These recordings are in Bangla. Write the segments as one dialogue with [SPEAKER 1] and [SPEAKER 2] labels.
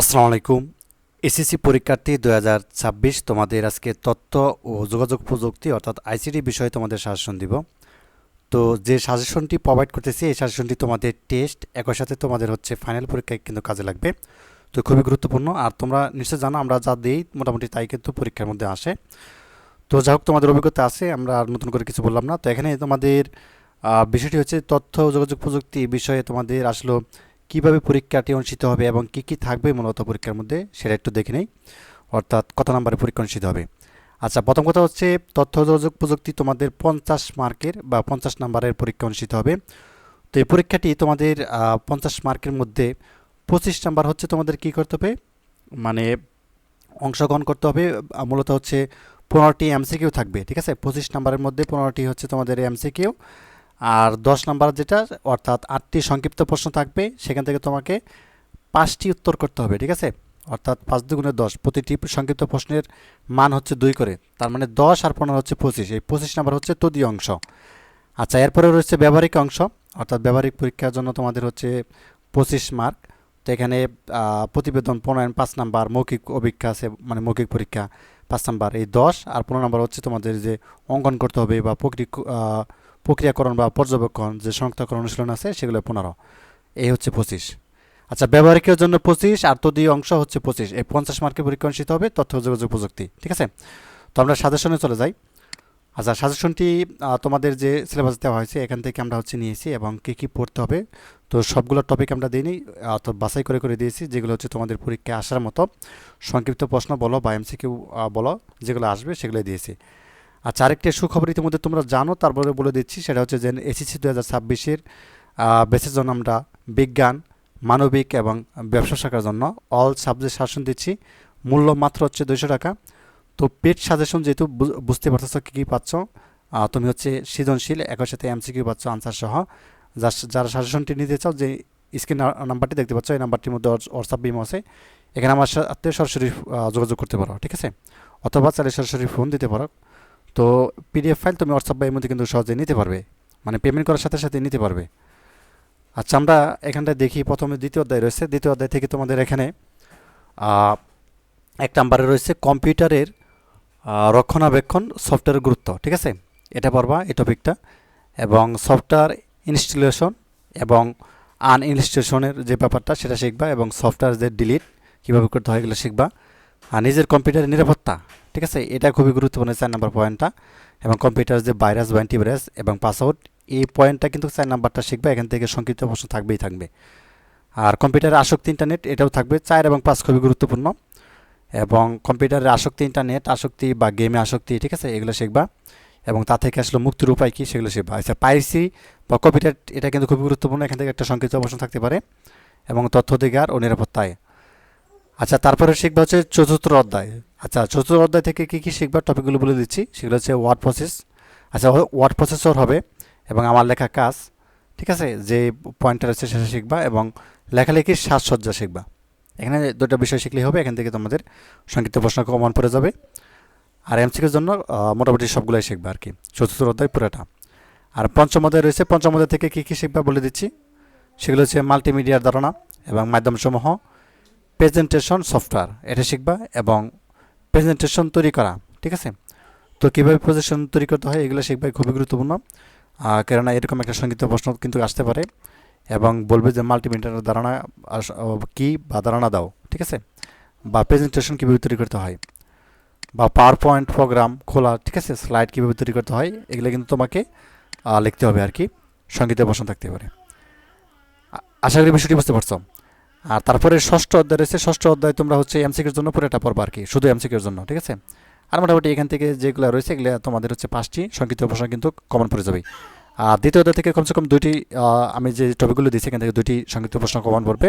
[SPEAKER 1] আসসালামু আলাইকুম। এসএসসি পরীক্ষার্থী দু হাজার ছাব্বিশ তোমাদের আজকে তথ্য ও যোগাযোগ প্রযুক্তি অর্থাৎ আইসিটি বিষয়ে তোমাদের সাজেশন দিব। তো যে সাজেশনটি প্রোভাইড করতেছি, এই সাজেশনটি তোমাদের টেস্ট একই সাথে তোমাদের হচ্ছে ফাইনাল পরীক্ষায় কিন্তু কাজে লাগবে। তো খুবই গুরুত্বপূর্ণ। আর তোমরা নিশ্চয় জানো, আমরা যা দিই মোটামুটি তাই কিন্তু পরীক্ষার মধ্যে আসে। তো যাই হোক, তোমাদের অভিজ্ঞতা আছে, আমরা আর নতুন করে কিছু বললাম না। তো এখানে তোমাদের বিষয়টি হচ্ছে তথ্য ও যোগাযোগ প্রযুক্তি বিষয়ে তোমাদের আসলো কীভাবে পরীক্ষাটি অনুষ্ঠিত হবে এবং কি কি থাকবে মূলত পরীক্ষার মধ্যে, সেটা একটু দেখে নেই। অর্থাৎ কত নম্বরে পরীক্ষা অনুষ্ঠিত হবে? আচ্ছা প্রথম কথা হচ্ছে তথ্য যোগাযোগ প্রযুক্তি তোমাদের পঞ্চাশ মার্কের বা পঞ্চাশ নম্বরের পরীক্ষা অনুষ্ঠিত হবে। তো এই পরীক্ষাটি তোমাদের পঞ্চাশ মার্কের মধ্যে পঁচিশ নাম্বার হচ্ছে তোমাদের কি করতে হবে? মানে অংশগ্রহণ করতে হবে। মূলত হচ্ছে পনেরোটি এমসিকিউ থাকবে, ঠিক আছে? পঁচিশ নাম্বারের মধ্যে পনেরোটি হচ্ছে তোমাদের এমসিকিউ। আর দশ নাম্বার যেটা, অর্থাৎ আটটি সংক্ষিপ্ত প্রশ্ন থাকবে, সেখান থেকে তোমাকে পাঁচটি উত্তর করতে হবে, ঠিক আছে? অর্থাৎ পাঁচ দুগুণে দশ, প্রতিটি সংক্ষিপ্ত প্রশ্নের মান হচ্ছে দুই করে, তার মানে দশ আর পনেরো হচ্ছে পঁচিশ, এই পঁচিশ নাম্বার হচ্ছে তদীয় অংশ। আচ্ছা এরপরে রয়েছে ব্যবহারিক অংশ, অর্থাৎ ব্যবহারিক পরীক্ষার জন্য তোমাদের হচ্ছে পঁচিশ মার্ক। তো এখানে প্রতিবেদন প্রণয়ন পাঁচ নাম্বার, মৌখিক অভিজ্ঞা আছে মানে মৌখিক পরীক্ষা, পাঁচ নাম্বার, এই দশ আর পনেরো নাম্বার হচ্ছে তোমাদের যে অঙ্কন করতে হবে বা প্রক্রিয়া প্রক্রিয়াকরণ বা পর্যবেক্ষণ যে শনাক্তকরণ অনুশীলন আছে, সেগুলো পনেরো। এই হচ্ছে পঁচিশ। আচ্ছা ব্যবহারিকের জন্য পঁচিশ, আর তদীয় অংশ হচ্ছে পঁচিশ। এই পঞ্চাশ মার্কের পরীক্ষা অনুষ্ঠিত হবে, তথ্য যোগাযোগ প্রযুক্তি, ঠিক আছে? তো আমরা সাজেশনে চলে যাই। আচ্ছা সাজেশনটি তোমাদের যে সিলেবাস দেওয়া হয়েছে, এখান থেকে আমরা হচ্ছে নিয়েছি এবং কী কী পড়তে হবে। তো সবগুলো টপিক আমরা দিইনি তো বাছাই করে করে দিয়েছি, যেগুলো হচ্ছে তোমাদের পরীক্ষায় আসার মতো। সংক্ষিপ্ত প্রশ্ন বলো বা এমসিকিউ বলো, যেগুলো আসবে সেগুলো দিয়েছি। আচ্ছা আরেকটি সুখবর ইতিমধ্যে তোমরা জানো, তারপরে বলে দিচ্ছি, সেটা হচ্ছে যে এসএসসি দু হাজার ছাব্বিশের বেসের জন্য আমরা বিজ্ঞান, মানবিক এবং ব্যবসা শাখার জন্য অল সাবজেক্ট শাসন দিচ্ছি। মূল্য মাত্র হচ্ছে দুইশো টাকা। তো পেড সাজেশন যেহেতু বুঝতে পারতেছো কী কী পাচ্ছ তুমি হচ্ছে সৃজনশীল, একই সাথে এমসিকিউ পাচ্ছ আনসার সহ। যার- যারা সাজেশনটি নিতে চাও, যে স্ক্রিন নাম্বারটি দেখতে পাচ্ছ, এই নাম্বারটির মধ্যে হোয়াটসঅ্যাপ বিম আছে। এখানে আমার সাথে সরাসরি যোগাযোগ করতে পারো, ঠিক আছে? অথবা চাইলে সরাসরি ফোন দিতে পারো। তো পিডিএফ ফাইল তুমি হোয়াটসঅ্যাপ বা মধ্যে কিন্তু সহজে নিতে পারবে। মানে পেমেন্ট করার সাথে সাথে নিতে পারবে। আচ্ছা আমরা এখানটায় দেখি, প্রথমে দ্বিতীয় অধ্যায় রয়েছে। দ্বিতীয় অধ্যায় থেকে তোমাদের এখানে এক নম্বরে রয়েছে কম্পিউটারের রক্ষণাবেক্ষণ সফটওয়্যারের গুরুত্ব, ঠিক আছে? এটা পড়বা, এই টপিকটা এবং সফটওয়্যার ইনস্টলেশন এবং আনইনস্টলেশনের যে ব্যাপারটা, সেটা শিখবা এবং সফটওয়্যার যে ডিলিট কীভাবে করতে হয়, এগুলো শিখবা। আর নিজের কম্পিউটারের নিরাপত্তা, ঠিক আছে? এটা খুবই গুরুত্বপূর্ণ চার নাম্বার পয়েন্টটা। এবং কম্পিউটার যে ভাইরাস বা অ্যান্টিভাইরাস এবং পাসওয়ার্ড এই পয়েন্টটা কিন্তু চার নাম্বারটা শিখবে, এখান থেকে সংক্ষিপ্ত প্রশ্ন থাকবেই থাকবে। আর কম্পিউটারের আসক্তি ইন্টারনেট এটাও থাকবে। চার এবং পাঁচ খুবই গুরুত্বপূর্ণ। এবং কম্পিউটারের আসক্তি ইন্টারনেট আসক্তি বা গেমে আসক্তি, ঠিক আছে? এগুলো শিখবা। এবং তা থেকে আসলে মুক্তির উপায় কী, সেগুলো শিখবা। আচ্ছা পাইসি বা কম্পিউটার এটা কিন্তু খুবই গুরুত্বপূর্ণ। এখান থেকে একটা সংক্ষিপ্ত প্রশ্ন থাকতে পারে। এবং তথ্য অধিকার ও নিরাপত্তায়। আচ্ছা তারপরে শিখবা হচ্ছে চতুর্থ অধ্যায়। আচ্ছা চতুর্থ অধ্যায় থেকে কী কী শিখবা? টপিকগুলো বলে দিচ্ছি। সেগুলো হচ্ছে ওয়ার্ড প্রসেস আচ্ছা ওয়ার্ড প্রসেসর হবে এবং আমার লেখা কাজ, ঠিক আছে? যে পয়েন্টার আছে সেটা শিখবা এবং লেখালেখির সাজসজ্জা শিখবা। এখানে দুটো বিষয় শিখলেই হবে, এখান থেকে তোমাদের সংক্ষিপ্ত প্রশ্ন কমন পড়ে যাবে। আর এমসিকের জন্য মোটামুটি সবগুলোই শিখবা আর কি। চতুর্থ অধ্যায় পুরোটা। আর পঞ্চম অধ্যায় রয়েছে। পঞ্চম অধ্যায় থেকে কী কী শিখবা বলে দিচ্ছি। সেগুলো হচ্ছে মাল্টিমিডিয়ার ধারণা এবং মাধ্যমসমূহ। প্রেজেন্টেশন সফটওয়্যার এটা শিখবা এবং প্রেজেন্টেশন তৈরি করা, ঠিক আছে? তো কীভাবে প্রেজেন্টেশন তৈরি করতে হয় এগুলো শিখবা, খুবই গুরুত্বপূর্ণ। কেননা এরকম একটা সংক্ষিপ্ত প্রশ্ন কিন্তু আসতে পারে এবং বলবে যে মাল্টিমিডিয়ার ধারণা কী বা ধারণা দাও, ঠিক আছে? বা প্রেজেন্টেশন কীভাবে তৈরি করতে হয় বা পাওয়ার পয়েন্ট প্রোগ্রাম খোলা, ঠিক আছে? স্লাইড কীভাবে তৈরি করতে হয়, এগুলো কিন্তু তোমাকে লিখতে হবে আর কি সংক্ষিপ্ত প্রশ্ন থাকতে পারে। আশা করি বিষয়টি বুঝতে পারছ। আর তারপরে ষষ্ঠ অধ্যায় রয়েছে, ষষ্ঠ অধ্যায় তোমরা হচ্ছে এমসিকের জন্য পুরোটা পড়বা আর কি, শুধু এমসিকের জন্য, ঠিক আছে? আর মোটামুটি এখান থেকে যেগুলো রয়েছে, এগুলো তোমাদের হচ্ছে পাঁচটি, সংক্ষিপ্ত প্রশ্ন কিন্তু কমন পড়ে যাবে। আর দ্বিতীয় অধ্যায় থেকে কমসে কম দুটি আমি যে টপিকগুলো দিয়েছি, এখান থেকে দুটি সংক্ষিপ্ত প্রশ্ন কমন পড়বে।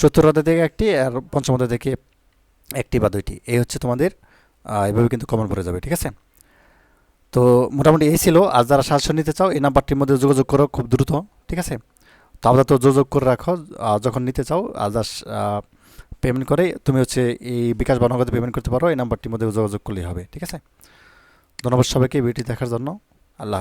[SPEAKER 1] চতুর্থ অধ্যায় থেকে একটি, আর পঞ্চম অধ্যায় থেকে একটি বা দুইটি, এই হচ্ছে তোমাদের এভাবে কিন্তু কমন পড়ে যাবে, ঠিক আছে? তো মোটামুটি এই ছিল, আর যারা সাজেশন নিতে চাও, এই নাম্বারটির মধ্যে যোগাযোগ করো খুব দ্রুত, ঠিক আছে? তো আমরা তো যোগ করে রাখো যখন নিতে চাও আদার্স পেমেন্ট করে তুমি হচ্ছে এই বিকাশ বা পেমেন্ট করতে পারো, এই নাম্বারটির মধ্যে যোগাযোগ করলেই হবে, ঠিক আছে? ধন্যবাদ সবাইকে ভিডিওটি দেখার জন্য, আল্লাহ